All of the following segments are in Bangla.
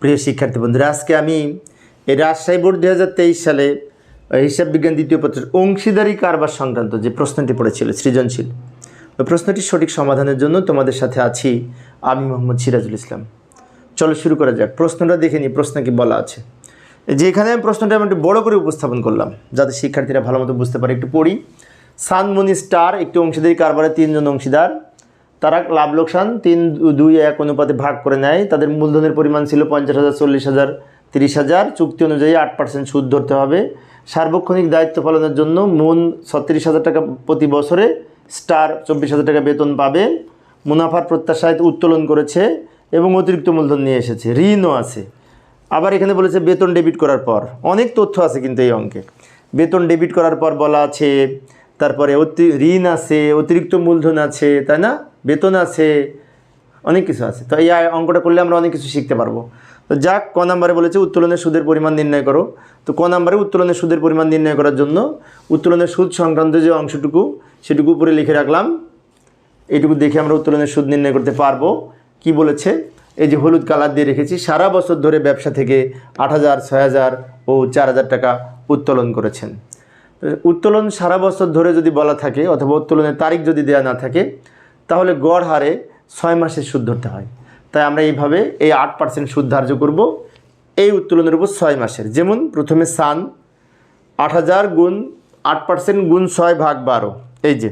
প্রিয় শিক্ষার্থী বন্ধুরা, আজকে আমি এই রাজশাহী বোর্ড দু হাজার তেইশ সালে হিসাব বিজ্ঞান দ্বিতীয় পত্রের অংশীদারি কারবার সংক্রান্ত যে প্রশ্নটি পড়েছিল, সৃজনশীল, ওই প্রশ্নটির সঠিক সমাধানের জন্য তোমাদের সাথে আছি আমি মোহাম্মদ সিরাজুল ইসলাম। চলো শুরু করা যাক, প্রশ্নটা দেখে নিই, প্রশ্ন কি বলা আছে। এই যে এখানে আমি প্রশ্নটা আমি একটু বড় করে উপস্থাপন করলাম, যাতে শিক্ষার্থীরা ভালো মতো বুঝতে পারে। একটু পড়ি, সানমনি স্টার একটি অংশীদারি কারবারে তিনজন অংশীদার তারা লাভ লোকসান তিন, দুই, এক অনুপাতে ভাগ করে নেয়। তাদের মূলধনের পরিমাণ ছিল পঞ্চাশ হাজার, চল্লিশ হাজার, তিরিশ হাজার। চুক্তি অনুযায়ী আট পার্সেন্ট সুদ ধরতে হবে। সার্বক্ষণিক দায়িত্ব পালনের জন্য মূল ছত্রিশ হাজার টাকা প্রতি বছরে স্টার চব্বিশ হাজার টাকা বেতন পাবে। মুনাফার প্রত্যাশায় উত্তোলন করেছে এবং অতিরিক্ত মূলধন নিয়ে এসেছে। ঋণও আছে। আবার এখানে বলেছে বেতন ডেবিট করার পর। অনেক তথ্য আছে কিন্তু এই অঙ্কে। বেতন ডেবিট করার পর বলা আছে তারপরে অতি, ঋণ আছে, অতিরিক্ত মূলধন আছে, তাই না? বেতন আছে, অনেক কিছু আছে। তো এই অঙ্কটা করলে আমরা অনেক কিছু শিখতে পারব। তো যাক, ক নাম্বারে বলেছে, উত্তোলনের সুদের পরিমাণ নির্ণয় করো। তো ক নাম্বারে উত্তোলনের সুদের পরিমাণ নির্ণয় করার জন্য উত্তোলনের সুদ সংক্রান্ত যে অংশটুকু, সেটুকু উপরে লিখে রাখলাম। এইটুকু দেখে আমরা উত্তোলনের সুদ নির্ণয় করতে পারব। কি বলেছে? এই যে হলুদ কালার দিয়ে রেখেছি, সারা বছর ধরে ব্যবসা থেকে আট হাজার, ছয় হাজার ও চার হাজার টাকা উত্তোলন করেছেন। উত্তোলন সারা বছর ধরে যদি বলা থাকে, অথবা উত্তোলনের তারিখ যদি দেওয়া না থাকে, তাহলে গড় হারে ছয় মাসের সুদ ধরতে হয়। তাই আমরা এইভাবে এই আট পার্সেন্ট সুদ ধার্য করব। এই উত্তোলনের উপর ছয় মাসের। যেমন প্রথমে সান, আট হাজার গুণ আট পার্সেন্ট গুণ ছয় ভাগ বারো। এই যে,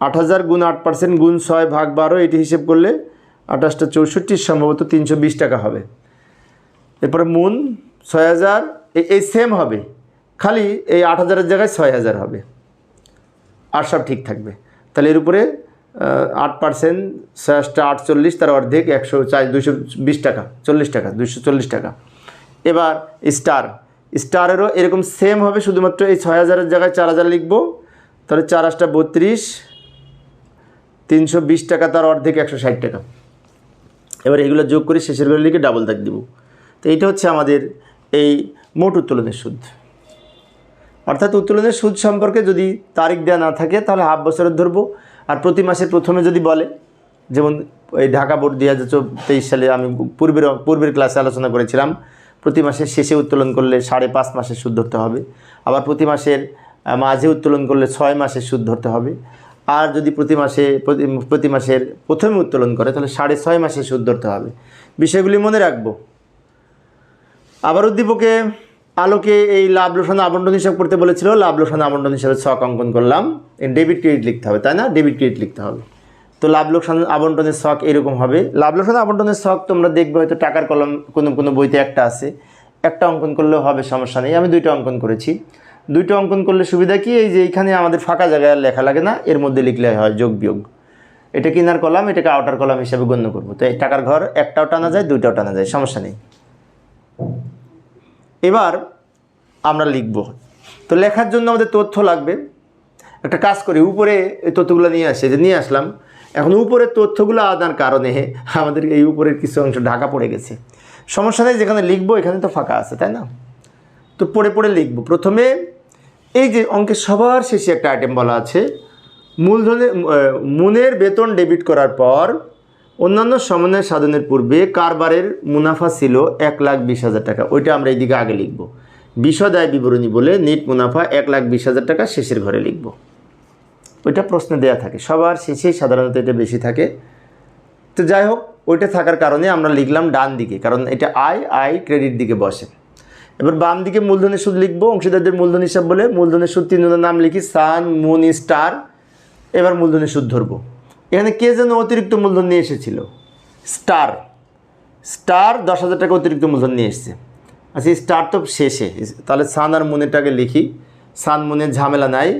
আট হাজার গুণ আট পার্সেন্ট গুণ ছয় ভাগ বারো, এটি হিসেব করলে আঠাশটা চৌষট্টি সম্ভবত তিনশো বিশ টাকা হবে। এরপরে মুন, ছয় হাজার এই সেম হবে। খালি এই আট হাজারের জায়গায় ছয় হাজার হবে। আর সব ঠিক থাকবে। তাহলে এর উপরে আট পার্সেন্ট ছয়াশটা আটচল্লিশ, তার অর্ধেক একশো চার দুশো বিশ টাকা, চল্লিশ টাকা দুশো চল্লিশ টাকা। এবার স্টার স্টারেরও এরকম সেম হবে, শুধুমাত্র এই ছয় হাজারের জায়গায় চার হাজার লিখব। তাহলে চার আটটা বত্রিশ, তিনশো বিশ টাকা, তার অর্ধেক একশো ষাট টাকা। এবার এগুলো যোগ করে শেষের বেলা লিখে ডাবল দাগ দিব। তো এইটা হচ্ছে আমাদের এই মোট উত্তোলনের সুদ। অর্থাৎ উত্তোলনের সুদ সম্পর্কে যদি তারিখ দেওয়া না থাকে, তাহলে হাফ বছরের ধরবো। আর প্রতি মাসের প্রথমে যদি বলে, যেমন এই ঢাকা বোর্ড দুই হাজার তেইশ সালে আমি পূর্বের পূর্বের ক্লাসে আলোচনা করেছিলাম, প্রতি মাসের শেষে উত্তোলন করলে সাড়ে পাঁচ মাসের সুদ ধরতে হবে। আবার প্রতি মাসের মাঝে উত্তোলন করলে ছয় মাসের সুদ ধরতে হবে। আর যদি প্রতি মাসে, প্রতি প্রতি মাসের প্রথমে উত্তোলন করে, তাহলে সাড়ে ছয় মাসের সুদ ধরতে হবে। বিষয়গুলি মনে রাখব। আবার উদ্দীপকে আলোকে এই লাভ, লোসান, আবন্টন হিসাব করতে বলেছিল। লাভ, লোসান, আবন্টন হিসাবে ছক অঙ্কন করলাম। ডেবিট ক্রেডিট লিখতে হবে, তাই না? ডেবিট ক্রেডিট লিখতে হবে। তো লাভ লোকসান আবন্টনের শখ এরকম হবে। লাভ লোকসান আবন্টনের শখ তোমরা দেখবে হয়তো টাকার কলম, কোনো কোনো বইতে একটা আছে। একটা অঙ্কন করলেও হবে, সমস্যা নেই। আমি দুইটা অঙ্কন করেছি। দুইটা অঙ্কন করলে সুবিধা কি? এই যে এইখানে আমাদের ফাঁকা জায়গায় লেখা লাগে না, এর মধ্যে লিখলে হয় যোগ, বিয়োগ। এটা কিনার কলাম, এটাকে আউটার কলাম হিসাবে গণ্য করব। তো এই টাকার ঘর একটাও টানা যায়, দুইটাও টানা যায়, সমস্যা নেই। এবার আমরা লিখব। তো লেখার জন্য আমাদের তথ্য লাগবে। একটা কাজ করি উপরে এই তথ্যগুলো নিয়ে আসে যে নিয়ে আসলাম। এখন উপরের তথ্যগুলো আনার কারণে আমাদের এই উপরের কিছু অংশ ঢাকা পড়ে গেছে। সমস্যা নেই যেখানে লিখব এখানে তো ফাঁকা আছে তাই না? তো পড়ে পড়ে লিখব। প্রথমে এই যে অঙ্কের সবার শেষে একটা আইটেম বলা আছে। মূলধনের আহ, মুনের বেতন ডেবিট করার পর অন্যান্য সমন্বয় সাধনের পূর্বে কারবারের মুনাফা ছিল এক লাখ বিশ হাজার টাকা। ওইটা আমরা এইদিকে আগে লিখব। বিশদ আয় বিবরণী বলে নেট মুনাফা এক লাখ বিশ হাজার টাকা শেষের ঘরে লিখব। ওইটা প্রশ্নে দেয়া থাকে। সবার শেষেই সাধারণত এটা বেশি থাকে। তো যাই হোক, ওইটা থাকার কারণে আমরা লিখলাম ডান দিকে, কারণ এটা আয় আয়, ক্রেডিট দিকে বসে। এবার বাম দিকে মূলধনের সুদ লিখব, অংশীদারদের মূলধন হিসাব বলে মূলধনের সুদ তিনজনের নাম লিখি সান, মুন, স্টার। এবার মূলধনের সুদ ধরবো। এখানে কে যেন অতিরিক্ত মূলধন নিয়ে এসেছিল? স্টার। স্টার দশ হাজার টাকা অতিরিক্ত মূলধন নিয়ে এসছে। আচ্ছা এই স্টার তো শেষে। তাহলে সান আর মুনেরটাকে লিখি। সান মুনের ঝামেলা নাই।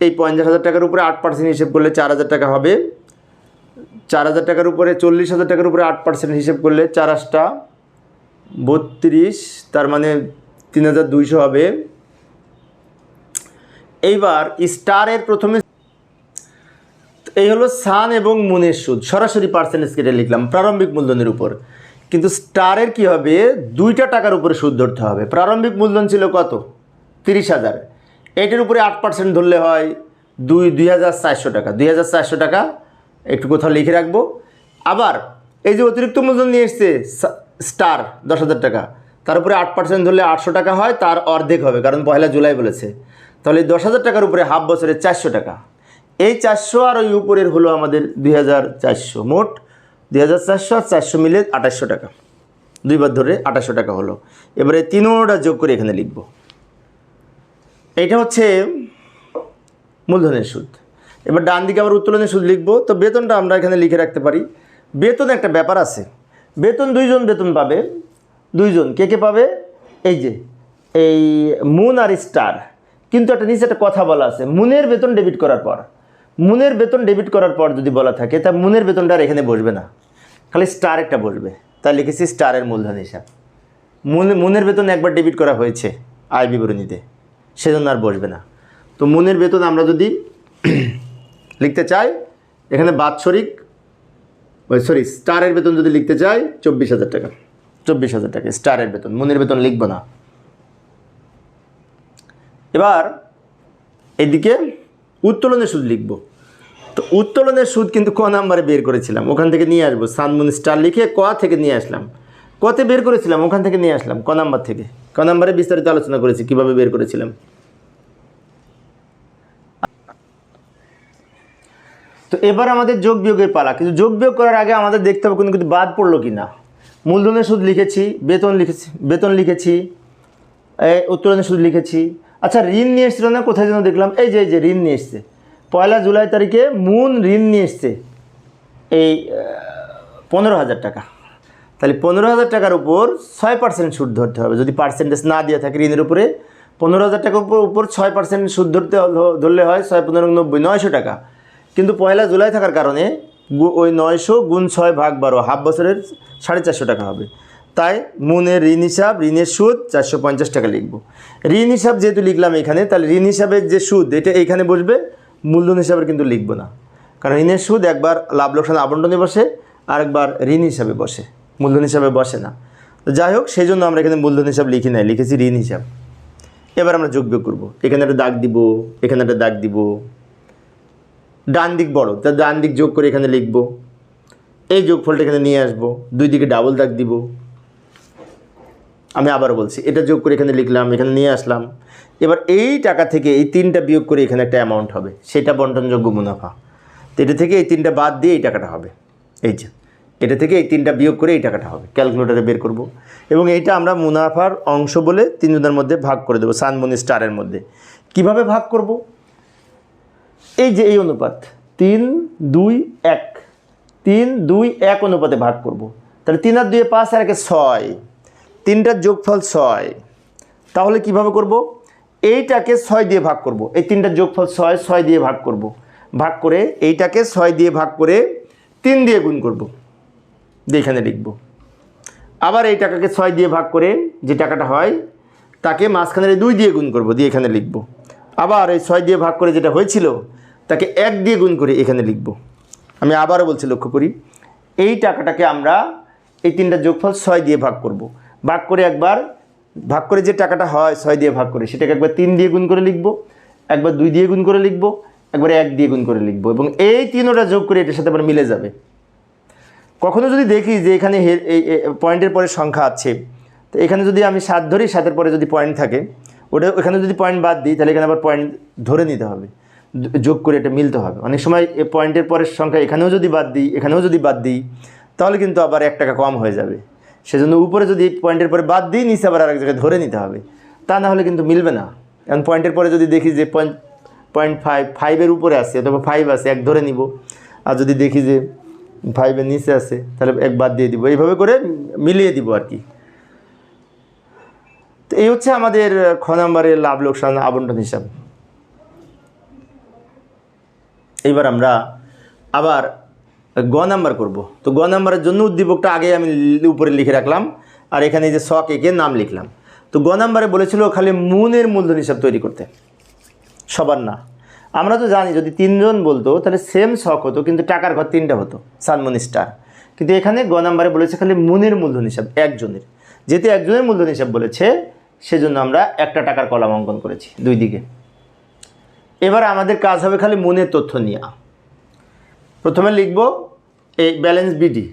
এই পঞ্চাশ হাজার টাকার উপরে আট পার্সেন্ট হিসেব করলে চার হাজার টাকা হবে। চার হাজার টাকার উপরে চল্লিশ হাজার টাকার উপরে আট পার্সেন্ট হিসেব করলে চার আটটা বত্রিশ, তার মানে তিন হাজার দুইশো হবে। এইবার স্টারের প্রথমে এই হলো সান এবং মুনের সুদ। সরাসরি পার্সেন্টেজ কেটে লিখলাম, প্রারম্ভিক মূলধনের উপর। কিন্তু স্টারের কি হবে? দুইটা টাকার উপরে সুদ ধরতে হবে। প্রারম্ভিক মূলধন ছিল কত? তিরিশ হাজার। এটার উপরে আট পার্সেন্ট ধরলে হয় দুই দুই হাজার চারশো টাকা। দুই হাজার চারশো টাকা একটু কোথাও লিখে রাখব। আবার এই যে অতিরিক্ত মূলধন নিয়ে এসছে স্টার দশ হাজার টাকা। তার উপরে আট পার্সেন্ট ধরলে আটশো টাকা হয়, তার অর্ধেক হবে, কারণ পয়লা জুলাই বলেছে। তাহলে দশ হাজার টাকার উপরে হাফ বছরে চারশো টাকা। এই চারশো আর ওই উপরের হলো আমাদের দুই হাজার চারশো। মোট দুই হাজার চারশো আর চারশো মিলে আঠাশশো টাকা। দুইবার ধরে আঠাশশো টাকা হলো। এবারে তিনোটা যোগ করে এখানে লিখব। এইটা হচ্ছে মূলধনের সুদ। এবার ডান দিকে আবার উত্তোলনের সুদ লিখব। তো বেতনটা আমরা এখানে লিখে রাখতে পারি। বেতন একটা ব্যাপার আছে। বেতন দুইজন বেতন পাবে। দুইজন কে কে পাবে? এই যে, এই মুন আর স্টার। কিন্তু একটা নিচে একটা কথা বলা আছে। মুনের বেতন ডেবিট করার পর। মুনের বেতন ডেবিট করার পর যদি বলা থাকে, তা মুনের বেতনটা আর এখানে বসবে না। খালি স্টার একটা বসবে। তাই লিখেছি স্টারের মূলধন হিসাব। মুন, মুনের বেতন একবার ডেবিট করা হয়েছে আয় বিবরণীতে, সেজন্য আর বসবে না। তো মুনের বেতন আমরা যদি লিখতে চাই, এখানে বাৎসরিক, ওই সরি স্টারের বেতন যদি লিখতে চাই, চব্বিশ হাজার টাকা। চব্বিশ হাজার টাকা স্টারের বেতন। মুনের বেতন লিখব না। এবার, এদিকে উত্তোলনের সুদ লিখব। তো উত্তোলনের সুদ কিন্তু ক নাম্বারে বের করেছিলাম? ওখান থেকে নিয়ে আসব। সানমুন স্টার লিখে ক থেকে নিয়ে আসলাম। কতে বের করেছিলাম? ওখান থেকে নিয়ে আসলাম, ক নাম্বার থেকে। ক নাম্বারে বিস্তারিত আলোচনা করেছি, কীভাবে বের করেছিলাম। তো এবার আমাদের যোগ বিয়োগের পালা। কিন্তু যোগ বিয়োগ করার আগে আমাদের দেখতে হবে কোনো কিন্তু বাদ পড়ল কি না মূলধনের সুদ লিখেছি, বেতন লিখেছি বেতন লিখেছি উত্তোলনের সুদ লিখেছি আচ্ছা ঋণ নিয়ে এসেছিল না? কোথায় যেন দেখলাম। এই যে এই যে, ঋণ নিয়ে এসছে। পয়লা জুলাই তারিখে মুন ঋণ নিয়ে এসছে। এই পনেরো হাজার টাকা। তাহলে পনেরো হাজার টাকার উপর ছয় পার্সেন্ট সুদ ধরতে হবে। যদি পার্সেন্টেজ না দিয়ে থাকে ঋণের উপরে, পনেরো হাজার টাকার উপর উপর ছয় পার্সেন্ট সুদ ধরতে ধরলে হয় ছয় পনেরো নব্বই, নয়শো টাকা। কিন্তু পয়লা জুলাই থাকার কারণে ওই নয়শো গুণ ছয় ভাগ বারো, হাফ বছরের সাড়ে চারশো টাকা হবে। তাই মুনের ঋণ হিসাব, ঋণের সুদ চারশো পঞ্চাশ টাকা লিখব। ঋণ হিসাব যেহেতু লিখলাম এখানে, তাহলে ঋণ হিসাবের যে সুদ, এটা এইখানে বসবে, মূলধন হিসাবে কিন্তু লিখব না। কারণ ঋণের সুদ একবার লাভ লোকসান আবন্টনে বসে আর একবার ঋণ হিসাবে বসে, মূলধন হিসাবে বসে না। তো যাই হোক, সেই জন্য আমরা এখানে মূলধন হিসাব লিখি নাই, লিখেছি ঋণ হিসাব। এবার আমরা যোগ বিয়োগ করব। এখানে একটা দাগ দিব, এখানে একটা দাগ দিব। ডান দিক বড়, তা ডান দিক যোগ করে এখানে লিখব। এই যোগফলটা এখানে নিয়ে আসব। দুই দিকে ডাবল দাগ দিব। আমি আবার বলছি, এটা যোগ করে এখানে লিখলাম, এখানে নিয়ে আসলাম। এবার এই টাকা থেকে এই তিনটা বিয়োগ করে এখানে একটা অ্যামাউন্ট হবে, সেটা বন্টনযোগ্য মুনাফা। তো এটা থেকে এই তিনটা বাদ দিয়ে এই টাকাটা হবে। এই যে, এটা থেকে এই তিনটা বিয়োগ করে এই টাকাটা হবে ক্যালকুলেটারে বের করব। এবং এইটা আমরা মুনাফার অংশ বলে তিনজনের মধ্যে ভাগ করে দেবো, সানমনি স্টারের মধ্যে। কীভাবে ভাগ করব? এই যে এই অনুপাত, তিন, দুই, এক। তিন, দুই, এক অনুপাতে ভাগ করব। তাহলে তিন আর দুয়ে পাঁচ আর একে ছয়। তিনটার যোগফল ছয়। তাহলে কীভাবে করব? এইটাকে ছয় দিয়ে ভাগ করব। এই তিনটার যোগফল ছয় ছয় দিয়ে ভাগ করব। ভাগ করে এইটাকে ছয় দিয়ে ভাগ করে তিন দিয়ে গুণ করব। এখানে লিখব। আবার এই টাকাকে ছয় দিয়ে ভাগ করে যে টাকাটা হয়, তাকে মাঝখানের দুই দিয়ে গুণ করব, দিয়ে এখানে লিখব। আবার এই ছয় দিয়ে ভাগ করে যেটা হয়েছিল, তাকে এক দিয়ে গুণ করে এখানে লিখব। আমি আবারও বলছি লক্ষ্য করি, এই টাকাটাকে আমরা এই তিনটা যোগফল ছয় দিয়ে ভাগ করব। ভাগ করে একবার, ভাগ করে যে টাকাটা হয়, ছয় দিয়ে ভাগ করে, সেটাকে একবার তিন দিয়ে গুণ করে লিখব, একবার দুই দিয়ে গুণ করে লিখব, একবার এক দিয়ে গুণ করে লিখব এবং এই তিনোটা যোগ করে এটার সাথে আবার মিলে যাবে। কখনো যদি দেখি যে এখানে পয়েন্টের পরে সংখ্যা আছে, তো এখানে যদি আমি সাত ধরি, সাতের পরে যদি পয়েন্ট থাকে, ওটা এখানে যদি পয়েন্ট বাদ দিই, তাহলে এখানে আবার পয়েন্ট ধরে নিতে হবে, যোগ করে এটা মিলতে হবে। অনেক সময় পয়েন্টের পরের সংখ্যা এখানেও যদি বাদ দিই, এখানেও যদি বাদ দিই, তাহলে কিন্তু আবার এক টাকা কম হয়ে যাবে। সেজন্য উপরে যদি পয়েন্টের পরে বাদ দিই, নিচে আবার আরেক জায়গায় ধরে নিতে হবে। তা না হলে কিন্তু মিলবে না। এখন পয়েন্টের পরে যদি দেখি যে পয়েন্ট পয়েন্ট ফাইভ ফাইভের উপরে আছে অথবা ফাইভ আছে, এক ধরে নিব। আর যদি দেখি যে ফাইভের নিচে আছে, তাহলে এক বাদ দিয়ে দিব। এইভাবে করে মিলিয়ে দিব আর কি। তো এই হচ্ছে আমাদের খ নম্বরের লাভ লোকসান আবন্টন হিসাব। এইবার আমরা আবার গ নাম্বার করব। তো গ নাম্বারের জন্য উদ্দীপকটা আগে আমি উপরে লিখে রাখলাম। আর এখানে যে শখ একে নাম লিখলাম। তো গ নাম্বারে বলেছিল খালি মুনের মূলধন হিসাব তৈরি করতে। সবার না। আমরা তো জানি যদি তিনজন বলতো, তাহলে সেম শখ হতো, কিন্তু টাকার ঘর তিনটা হতো, সানমনি স্টার কিন্তু এখানে গ নাম্বারে বলেছে খালি মুনের মূলধন হিসাব, একজনের। যেহেতু একজনের মূলধন হিসাব বলেছে, সেজন্য আমরা একটা টাকার কলাম অঙ্কন করেছি, দুই দিকে। এবার আমাদের কাজ হবে খালি মনের তথ্য নিয়ে। প্রথমে লিখব এই ব্যালেন্স বিডি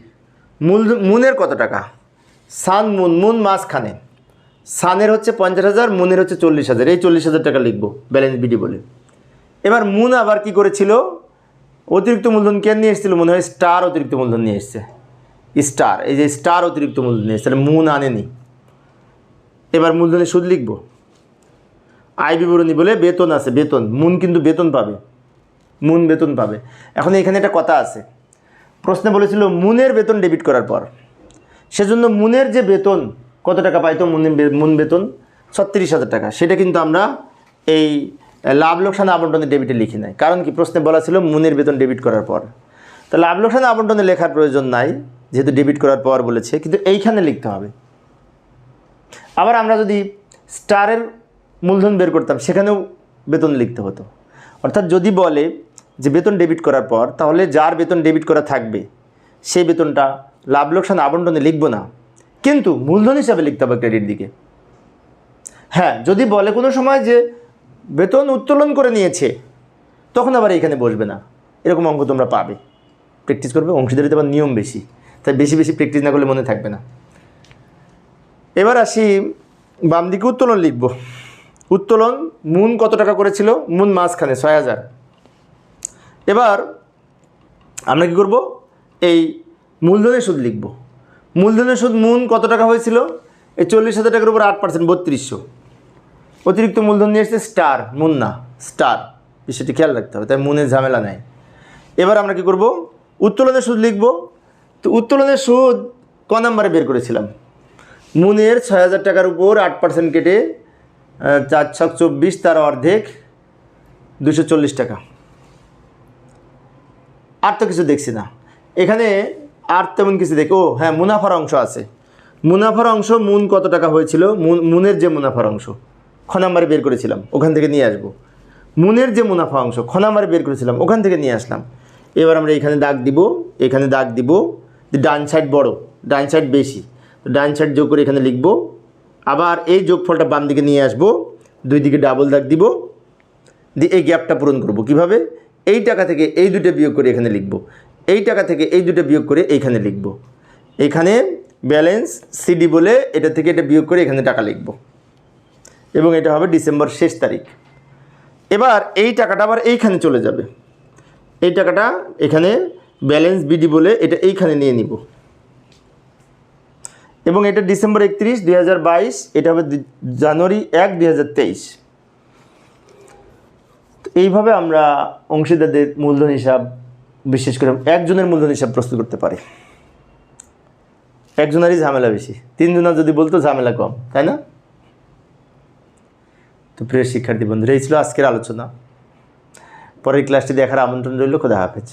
মূল মুনের কত টাকা? সান মুন মুন মাঝখানে। সানের হচ্ছে পঞ্চাশ হাজার, মুনের হচ্ছে চল্লিশ হাজার। এই চল্লিশ হাজার টাকা লিখব ব্যালেন্স বিডি বলে। এবার মুন আবার কি করেছিল? অতিরিক্ত মূলধন কে নিয়ে এসেছিল? মনে হয় স্টার অতিরিক্ত মূলধন নিয়ে এসছে। স্টার এই যে স্টার অতিরিক্ত মূলধন নিয়ে এসছে মুন আনেনি। এবার মূলধনের সুদ লিখব। আয় বিবরণী বলে বেতন আছে, বেতন। মুন কিন্তু বেতন পাবে। মুন বেতন পাবে। এখন এখানে একটা কথা আছে। প্রশ্নে বলেছিল, মুনের বেতন ডেবিট করার পর। সেজন্য মুনের যে বেতন, কত টাকা পাইতো মুনের মুন বেতন? ছত্রিশ হাজার টাকা। সেটা কিন্তু আমরা এই লাভ লোকসান আবন্টনের ডেবিটে লিখি নাই। কারণ কি? প্রশ্নে বলা ছিল, মুনের বেতন ডেবিট করার পর। তো লাভ লোকসান আবন্টনে লেখার প্রয়োজন নাই, যেহেতু ডেবিট করার পর বলেছে, কিন্তু এইখানে লিখতে হবে। আবার আমরা যদি স্টারের মূলধন বের করতাম, সেখানেও বেতন লিখতে হতো। অর্থাৎ যদি বলে যে বেতন ডেবিট করার পর, তাহলে যার বেতন ডেবিট করা থাকবে সেই বেতনটা লাভ লোকসান আবন্টনে লিখব না। কিন্তু মূলধন হিসাবে লিখতে হবে ক্রেডিট দিকে। হ্যাঁ যদি বলে কোনো সময় যে বেতন উত্তোলন করে নিয়েছে, তখন আবার এখানে বসবে না। এরকম অঙ্ক তোমরা পাবে। প্র্যাকটিস করবে অংশীদারিতে আবার নিয়ম বেশি, তাই বেশি বেশি প্র্যাকটিস না করলে মনে থাকবে না। এবার আসি বাম দিকে উত্তোলন লিখব। উত্তোলন মুন কত টাকা করেছিল? মুন মাঝখানে ছয় হাজার। এবার আমরা কী করব? এই মূলধনের সুদ লিখব। মূলধনের সুদ মুন কত টাকা হয়েছিল? এই চল্লিশ হাজার টাকার উপর আট পার্সেন্ট বত্রিশশো। অতিরিক্ত মূলধন নিয়ে এসছে স্টার মুন না, স্টার। বিষয়টি খেয়াল রাখতে হবে, তাই মুনের ঝামেলা নেই। এবার আমরা কি করব? উত্তোলনের সুদ লিখব। তো উত্তোলনের সুদ ক নাম্বারে বের করেছিলাম? মুনের ছয় হাজার টাকার উপর আট পার্সেন্ট কেটে চার ছক চব্বিশ, তার অর্ধেক দুশো চল্লিশ টাকা। আর তো কিছু দেখছি না। এখানে আর তেমন কিছু দেখি। ও হ্যাঁ মুনাফার অংশ আছে। মুনাফার অংশ মুন কত টাকা হয়েছিল? মুন, মুনের যে মুনাফার অংশ, খ নাম্বারে বের করেছিলাম, ওখান থেকে নিয়ে আসব। মুনের যে মুনাফা অংশ, খ নাম্বারে বের করেছিলাম, ওখান থেকে নিয়ে আসলাম। এবার আমরা এখানে দাগ দিব, এখানে দাগ দিব। ডান সাইড বড়, ডান সাইড বেশি। তো ডান সাইড যোগ করে এখানে লিখব। আবার এই যোগফলটা বাম দিকে নিয়ে আসব। দুই দিকে ডাবল দাগ দিব। দিয়ে এই গ্যাপটা পূরণ করব। কীভাবে? এই টাকা থেকে এই দুটো বিয়োগ করে এখানে লিখব। এই টাকা থেকে এই দুটো বিয়োগ করে এইখানে লিখব। এখানে ব্যালেন্স সিডি বলে এটা থেকে এটা বিয়োগ করে এখানে টাকা লিখব। এবং এটা হবে ডিসেম্বর শেষ তারিখ। এবার এই টাকাটা আবার এইখানে চলে যাবে। এই টাকাটা এখানে ব্যালেন্স বিডি বলে এটা এইখানে নিয়ে নিব। এবং এটা ডিসেম্বর একত্রিশ দুই এটা হবে জানুয়ারি এক দুই এইভাবে আমরা অংশীদারদের মূলধন হিসাব, বিশেষ করে একজনের মূলধন হিসাব প্রস্তুত করতে পারি। একজনেরই ঝামেলা বেশি, তিনজনের যদি বলতো ঝামেলা কম, তাই না? তো প্রিয় শিক্ষার্থী বন্ধুরা, এই ছিল আজকের আলোচনা। পরের ক্লাসটি দেখার আমন্ত্রণ রইল, খোদা হাফেজ।